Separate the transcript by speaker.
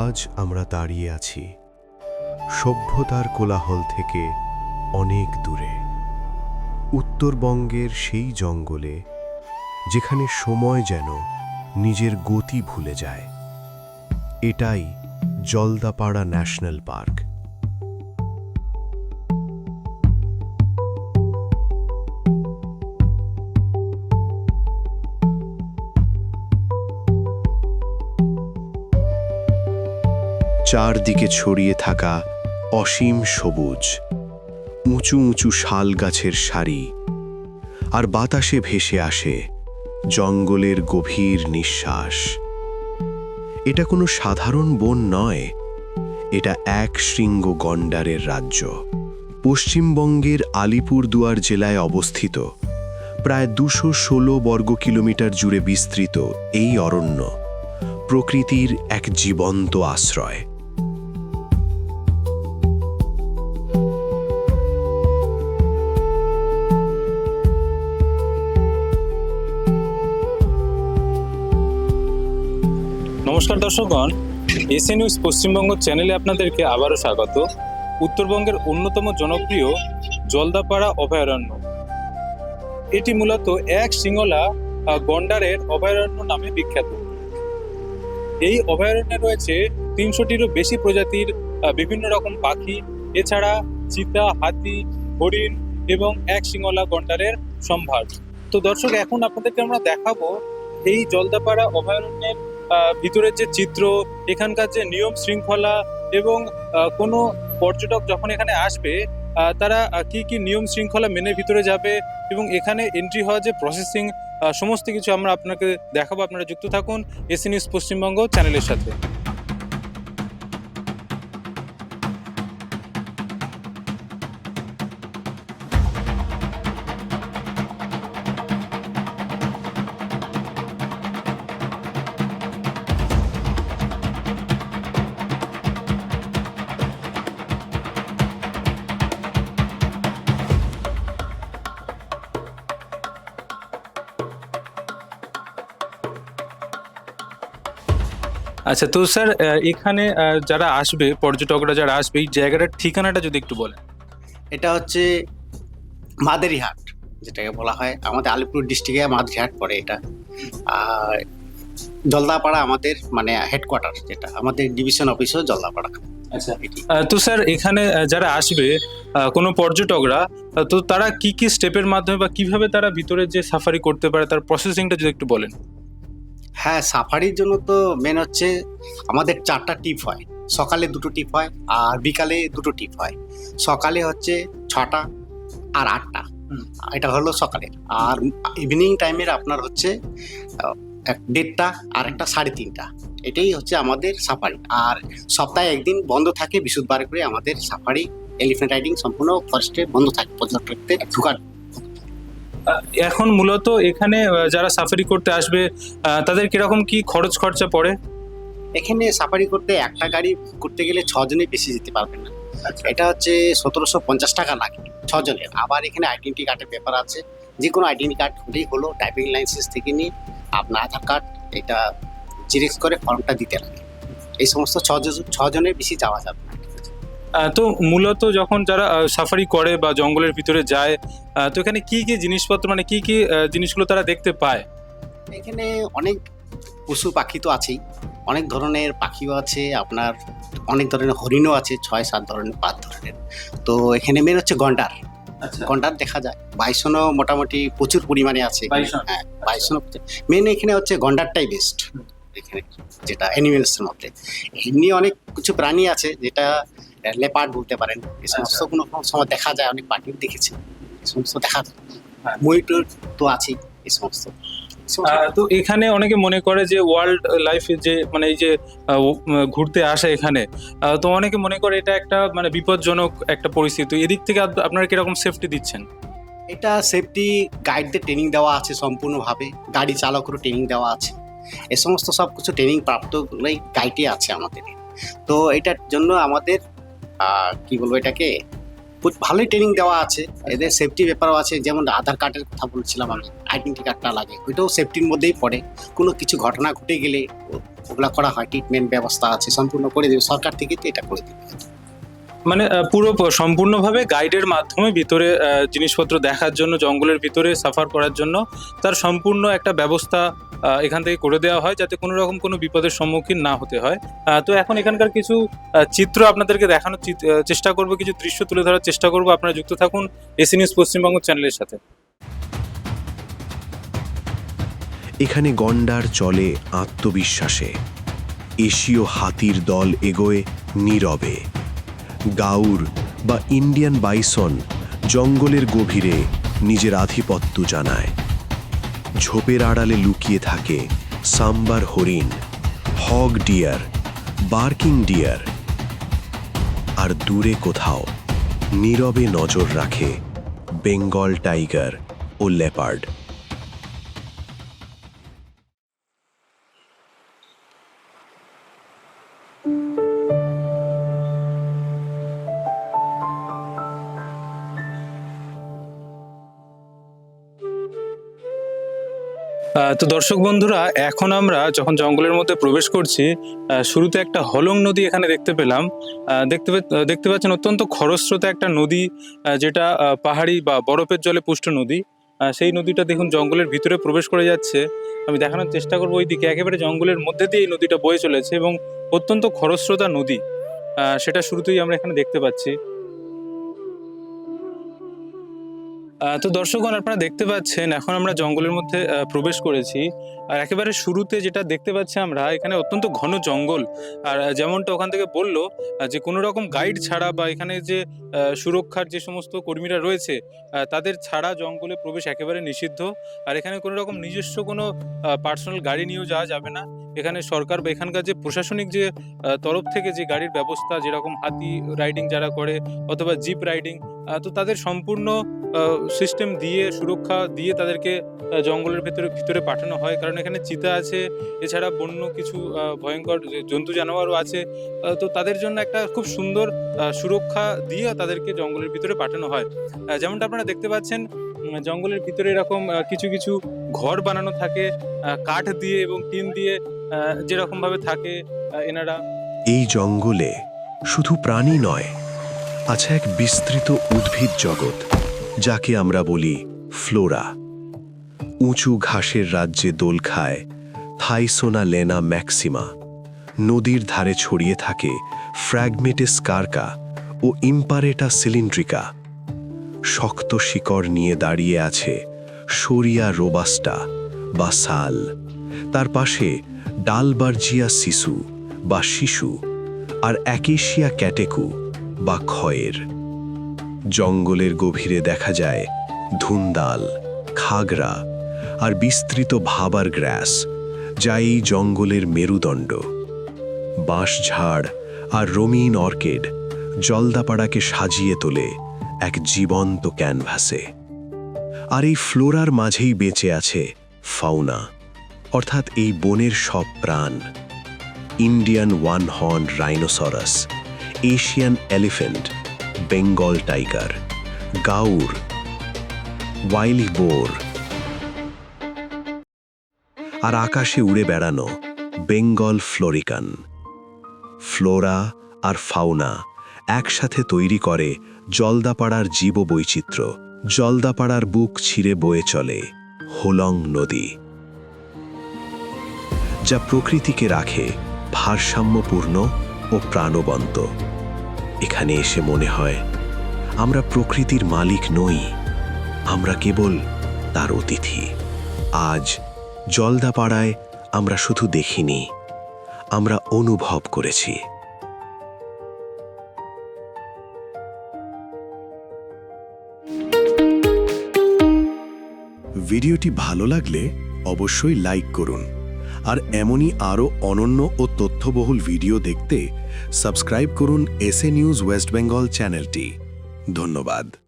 Speaker 1: আজ আমরা দাঁড়িয়ে আছি সভ্যতার কোলাহল থেকে অনেক দূরে। উত্তরবঙ্গের সেই জঙ্গলে যেখানে সময় যেন নিজের গতি ভুলে যায়, এটাই জলদাপাড়া ন্যাশনাল পার্ক। চারদিকে ছড়িয়ে থাকা অসীম সবুজ, উঁচু উঁচু শাল গাছের সারি, আর বাতাসে ভেসে আসে জঙ্গলের গভীর নিঃশ্বাস। এটা কোনো সাধারণ বন নয়, এটা এক শৃঙ্গ গণ্ডারের রাজ্য। পশ্চিমবঙ্গের আলিপুরদুয়ার জেলায় অবস্থিত, প্রায় দুশো ষোলো বর্গ কিলোমিটার জুড়ে বিস্তৃত এই অরণ্য প্রকৃতির এক জীবন্ত আশ্রয়।
Speaker 2: নমস্কার দর্শকগণ এসএ নিউজ পশ্চিমবঙ্গ চ্যানেলে আপনাদেরকে আবারও স্বাগত। উত্তরবঙ্গের অন্যতম জনপ্রিয় জলদাপাড়া অভয়ারণ্য। এটি মূলত এক সিঙ্গলা গন্ডারের অভয়ারণ্য নামে বিখ্যাত। এই অভয়ারণ্যে রয়েছে তিনশোটিরও বেশি প্রজাতির বিভিন্ন রকম পাখি, এছাড়া চিতা, হাতি, হরিণ এবং এক সিঙ্গলা গন্ডারের সম্ভার। তো দর্শক, এখন আপনাদেরকে আমরা দেখাবো এই জলদাপাড়া অভয়ারণ্যের ভিতরের যে চিত্র, এখানকার যে নিয়ম শৃঙ্খলা এবং কোনো পর্যটক যখন এখানে আসবে তারা কি কি নিয়ম শৃঙ্খলা মেনে ভিতরে যাবে এবং এখানে এন্ট্রি হওয়া যে প্রসেসিং সমস্ত কিছু আমরা আপনাকে দেখাবো। আপনারা যুক্ত থাকুন এসি নিউজ পশ্চিমবঙ্গ চ্যানেলের সাথে। আচ্ছা তো স্যার এখানে যারা আসবে পর্যটকরা যারা আসবে এই জায়গাটার ঠিকানাটা যদি একটু বলেন।
Speaker 3: এটা হচ্ছে মাদারিহাট যেটাকে বলা হয়। আমাদের আলিপুর ডিস্ট্রিক্টে মাদারিহাট পড়ে এটা। আর জলদাপাড়া আমাদের মানে হেডকোয়ার্টার যেটা। আমাদের ডিভিশন অফিসও জলদাপাড়া।
Speaker 2: আচ্ছা তো স্যার এখানে যারা আসবে কোনো পর্যটকরা তো তারা কি কি স্টেপের মাধ্যমে বা কীভাবে তারা ভিতরে যে সাফারি করতে পারে তার প্রসেসিংটা যদি একটু বলেন।
Speaker 3: হ্যাঁ সাফারির জন্য তো মেন হচ্ছে আমাদের চারটা টিপ হয়। সকালে দুটো টিপ হয় আর বিকালে দুটো টিপ হয়। সকালে হচ্ছে ছটা আর আটটা। এটা হলো সকালে। আর ইভিনিং টাইমের আপনার হচ্ছে এক দেড়টা আর একটা সাড়ে তিনটা। এটাই হচ্ছে আমাদের সাফারি। আর সপ্তাহে একদিন বন্ধ থাকে বৃহস্পতিবার করে আমাদের সাফারি এলিফেন্ট রাইডিং সম্পূর্ণ ফরেস্টে বন্ধ থাকে পর্যটকদের ঢুকার।
Speaker 2: এখন মূলত এখানে যারা সাফারি করতে আসবে তাদের কীরকম কি খরচ খরচা পড়ে?
Speaker 3: এখানে সাফারি করতে একটা গাড়ি করতে গেলে ছজনে বেশি যেতে পারবেন না। এটা হচ্ছে সতেরোশো পঞ্চাশ টাকা লাগে ছজনের। আবার এখানে আইডেন্টি কার্ডের ব্যাপার আছে। যে কোনো আইডেন্টি কার্ড হলেই হলো ড্রাইভিং লাইসেন্স থেকে নিয়ে আপনার আধার কার্ড এটা জিরেক্স করে ফর্মটা দিতে লাগে। এই সমস্ত ছজন ছজনের বেশি যাওয়া যাবে না।
Speaker 2: তো মূলত যখন যারা সাফারি করে বা জঙ্গলের ভিতরে যায় তো এখানে কি কি জিনিসপত্র মানে কি কি জিনিসগুলো তারা দেখতে পায়?
Speaker 3: এখানে অনেক পশু পাখি তো আছেই। অনেক ধরনের পাখিও আছে আপনার অনেক ধরনের হরিণও আছে ছয় সাত ধরনের পাঁচ ধরনের। তো এখানে মেন হচ্ছে গন্ডার।
Speaker 2: আচ্ছা।
Speaker 3: গন্ডার দেখা যায়। বাইসনও মোটামুটি প্রচুর পরিমাণে আছে।
Speaker 2: বাইসন।
Speaker 3: হ্যাঁ বাইসনও মেন এখানে হচ্ছে গন্ডারটাই বেস্ট এখানে যেটা অ্যানিমেলসের মধ্যে। এমনি অনেক কিছু প্রাণী আছে যেটা লেপার্ড বলতে পারেন। এই সমস্ত
Speaker 2: আচ্ছা।
Speaker 3: কোনো কোনো সময় দেখা যায় অনেক পাখি দেখেছি। এই সমস্ত দেখা যায়।
Speaker 2: হ্যাঁ।
Speaker 3: ময়ূর তো আছেই এই সমস্ত।
Speaker 2: তো এখানে অনেকে মনে করে যে ওয়ার্ল্ড লাইফে যে মানে এই যে ঘুরতে আসে এখানে তো অনেকে মনে করে এটা একটা মানে বিপজ্জনক একটা পরিস্থিতি। এদিক থেকে আপ- আপনারা কীরকম সেফটি দিচ্ছেন?
Speaker 3: এটা সেফটি গাইডদের ট্রেনিং দেওয়া আছে সম্পূর্ণভাবে। গাড়ি চালকেরও ট্রেনিং দেওয়া আছে। এ সমস্ত সব কিছু ট্রেনিং প্রাপ্তগুলোই গাইডে আছে আমাদের। তো এটার জন্য আমাদের কি বলব এটাকে? ভালোই ট্রেনিং দেওয়া আছে। এদের সেফটি ব্যাপারও আছে। যেমন আধার কার্ডের কথা বলছিলাম আমি আইডেন্টি কার্ডটা লাগে। ওইটাও সেফটির মধ্যেই পড়ে। কোনো কিছু ঘটনা ঘটে গেলে ওগুলা করা হয় ট্রিটমেন্ট ব্যবস্থা আছে, সম্পূর্ণ করে দেবে। সরকার থেকে তো এটা করে দেবে।
Speaker 2: মানে পুরো সম্পূর্ণভাবে গাইডের মাধ্যমে ভিতরে জিনিসপত্র দেখার জন্য, জঙ্গলের ভিতরে সাফার করার জন্য তার সম্পূর্ণ একটা ব্যবস্থা এখান থেকে করে দেওয়া হয় যাতে কোনো রকম কোনো বিপদের সম্মুখীন না হতে হয়। তো এখন এখানকার কিছু চিত্র আপনাদেরকে দেখানোর চেষ্টা করব, কিছু দৃশ্য তুলে ধরার চেষ্টা করব। আপনারা যুক্ত থাকুন এসি নিউজ পশ্চিমবঙ্গ চ্যানেলের সাথে।
Speaker 1: এখানে গন্ডার চলে আত্মবিশ্বাসে। এশীয় হাতির দল এগোয় নীরবে। গাউর বা ইন্ডিয়ান বাইসন জঙ্গলের গভীরে নিজের আধিপত্য জানায়। ঝোপের আড়ালে লুকিয়ে থাকে সাম্বার হরিণ, হগ ডিয়ার, বার্কিং ডিয়ার। আর দূরে কোথাও নীরবে নজর রাখে বেঙ্গল টাইগার ও লেপার্ড।
Speaker 2: তো দর্শক বন্ধুরা, এখন আমরা যখন জঙ্গলের মধ্যে প্রবেশ করছি শুরুতে একটা হলং নদী এখানে দেখতে পেলাম। দেখতে দেখতে পাচ্ছেন অত্যন্ত খরস্রোতা একটা নদী যেটা পাহাড়ি বা বরফের জলে পুষ্ট নদী। সেই নদীটা দেখুন জঙ্গলের ভিতরে প্রবেশ করে যাচ্ছে। আমি দেখানোর চেষ্টা করব ওই দিকে একেবারে জঙ্গলের মধ্যে দিয়ে এই নদীটা বয়ে চলেছে এবং অত্যন্ত খরস্রোতা নদী। সেটা শুরুতেই আমরা এখানে দেখতে পাচ্ছি। তো দর্শকগণ আপনারা দেখতে পাচ্ছেন, এখন আমরা জঙ্গলের মধ্যে প্রবেশ করেছি। আর একেবারে শুরুতে যেটা দেখতে পাচ্ছি আমরা, এখানে অত্যন্ত ঘন জঙ্গল। আর যেমনটা ওখান থেকে বলল যে কোনো রকম গাইড ছাড়া বা এখানে যে সুরক্ষার যে সমস্ত কর্মীরা রয়েছে তাদের ছাড়া জঙ্গলে প্রবেশ একেবারে নিষিদ্ধ। আর এখানে কোনো রকম নিজস্ব কোনো পার্সোনাল গাড়ি নিয়েও যাওয়া যাবে না। এখানে সরকার বা এখানকার যে প্রশাসনিক যে তরফ থেকে যে গাড়ির ব্যবস্থা, যেরকম হাতি রাইডিং যারা করে, অথবা জিপ রাইডিং তো তাদের সম্পূর্ণ সিস্টেম দিয়ে সুরক্ষা দিয়ে তাদেরকে জঙ্গলের ভেতরে, ভিতরে পাঠানো হয়। কারণ এখানে চিতা আছে, এছাড়া বন্য কিছু ভয়ঙ্কর জন্তু জানোয়ারও আছে। তো তাদের জন্য একটা খুব সুন্দর সুরক্ষা দিয়ে তাদেরকে জঙ্গলের ভিতরে পাঠানো হয়। যেমনটা আপনারা দেখতে পাচ্ছেন জঙ্গলের ভিতরে এরকম কিছু কিছু ঘর বানানো থাকে কাঠ দিয়ে এবং টিন দিয়ে যেরকমভাবে থাকে এনারা।
Speaker 1: এই জঙ্গলে শুধু প্রাণী নয়, আছে এক বিস্তৃত উদ্ভিদ জগৎ। যাকে আমরা বলি ফ্লোরা। উঁচু ঘাসের রাজ্যে দোল খায় থাইসোনা লেনা ম্যাক্সিমা। নদীর ধারে ছড়িয়ে থাকে ফ্র্যাগমেটিস কার্কা ও ইম্পারেটা সিলিন্ড্রিকা। শক্ত শিকড় নিয়ে দাঁড়িয়ে আছে সরিয়া রোবাস্টা বা সাল। তার পাশে ডালবার্জিয়া শিশু বা শিশু আর অ্যাকেশিয়া ক্যাটেকু বা ক্ষয়ের। জঙ্গলের গভীরে দেখা যায় ধুন্দাল, খাগড়া আর বিস্তৃত ভাবার গ্রাস, যা এই জঙ্গলের মেরুদণ্ড। বাঁশঝাড় আর রঙিন অর্কিড জলদাপাড়াকে সাজিয়ে তোলে এক জীবন্ত ক্যানভাসে। আর এই ফ্লোরার মাঝেই বেঁচে আছে ফাউনা, অর্থাৎ এই বনের সব প্রাণ। Indian one horn rhinoceros, Asian elephant Bengal tiger, gaur, wild boar. আর আকাশে উড়ে বেড়ানো বেঙ্গল ফ্লোরিকান। ফ্লোরা আর ফাউনা একসাথে তৈরি করে জলদাপাড়ার জীববৈচিত্র্য, জলদাপাড়ার বুক ছিঁড়ে বয়ে চলে হোলং নদী, যা প্রকৃতিকে রাখে ভারসাম্যপূর্ণ ও প্রাণবন্ত। এখানে এসে মনে হয়, আমরা প্রকৃতির মালিক নই, আমরা কেবল তার অতিথি। আজ জলদাপাড়ায় আমরা শুধু দেখিনি, আমরা অনুভব করেছি। ভিডিওটি ভালো লাগলে অবশ্যই লাইক করুন। আর এমনই আরও অনন্য ও তথ্যবহুল ভিডিও দেখতে সাবস্ক্রাইব করুন এসএ নিউজ ওয়েস্ট বেঙ্গল চ্যানেলটি। ধন্যবাদ।